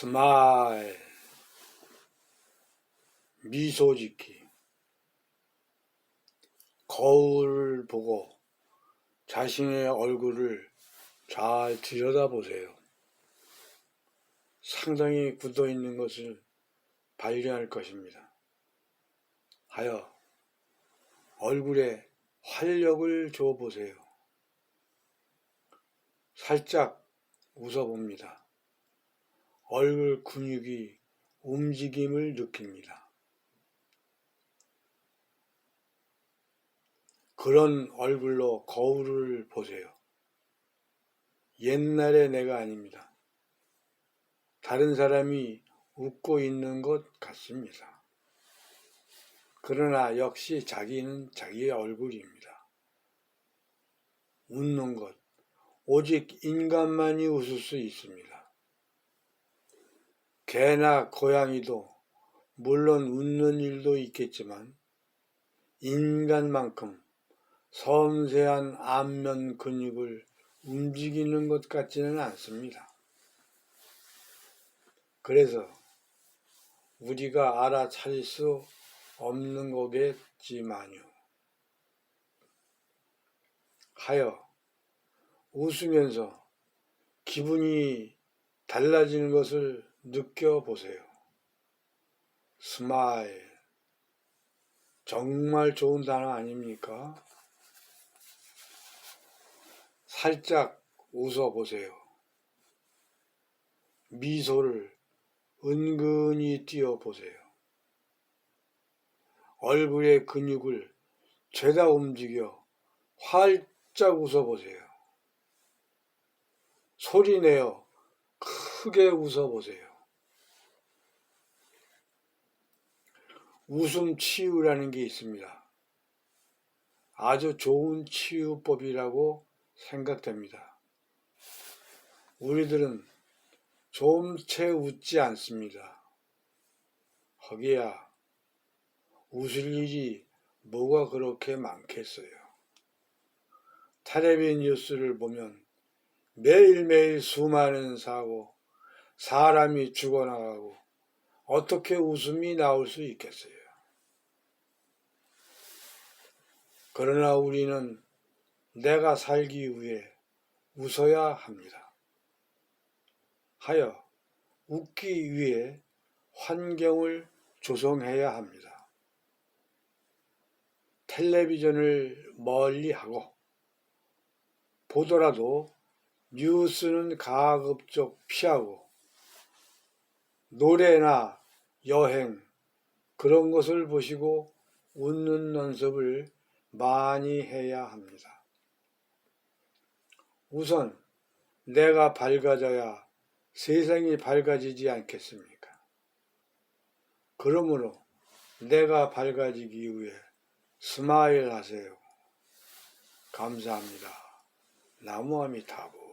스마일 미소 짓기 거울을 보고 자신의 얼굴을 잘 들여다보세요. 상당히 굳어 있는 것을 발견할 것입니다. 하여 얼굴에 활력을 줘 보세요. 살짝 웃어봅니다. 얼굴 근육이 움직임을 느낍니다. 그런 얼굴로 거울을 보세요. 옛날의 내가 아닙니다. 다른 사람이 웃고 있는 것 같습니다. 그러나 역시 자기는 자기의 얼굴입니다. 웃는 것, 오직 인간만이 웃을 수 있습니다. 개나 고양이도 물론 웃는 일도 있겠지만 인간만큼 섬세한 안면 근육을 움직이는 것 같지는 않습니다. 그래서 우리가 알아차릴 수 없는 거겠지만요. 하여 웃으면서 기분이 달라지는 것을 느껴보세요. 스마일. 정말 좋은 단어 아닙니까? 살짝 웃어보세요. 미소를 은근히 띄워보세요. 얼굴의 근육을 죄다 움직여 활짝 웃어보세요. 소리내어 크게 웃어보세요. 웃음 치유라는 게 있습니다. 아주 좋은 치유법이라고 생각됩니다. 우리들은 좀 채 웃지 않습니다. 허기야, 웃을 일이 뭐가 그렇게 많겠어요. 텔레비 뉴스를 보면 매일매일 수많은 사고, 사람이 죽어나가고, 어떻게 웃음이 나올 수 있겠어요? 그러나 우리는 내가 살기 위해 웃어야 합니다. 하여 웃기 위해 환경을 조성해야 합니다. 텔레비전을 멀리 하고 보더라도 뉴스는 가급적 피하고 노래나 여행 그런 것을 보시고 웃는 연습을 많이 해야 합니다. 우선 내가 밝아져야 세상이 밝아지지 않겠습니까? 그러므로 내가 밝아지기 위해 스마일 하세요. 감사합니다. 나무아미타부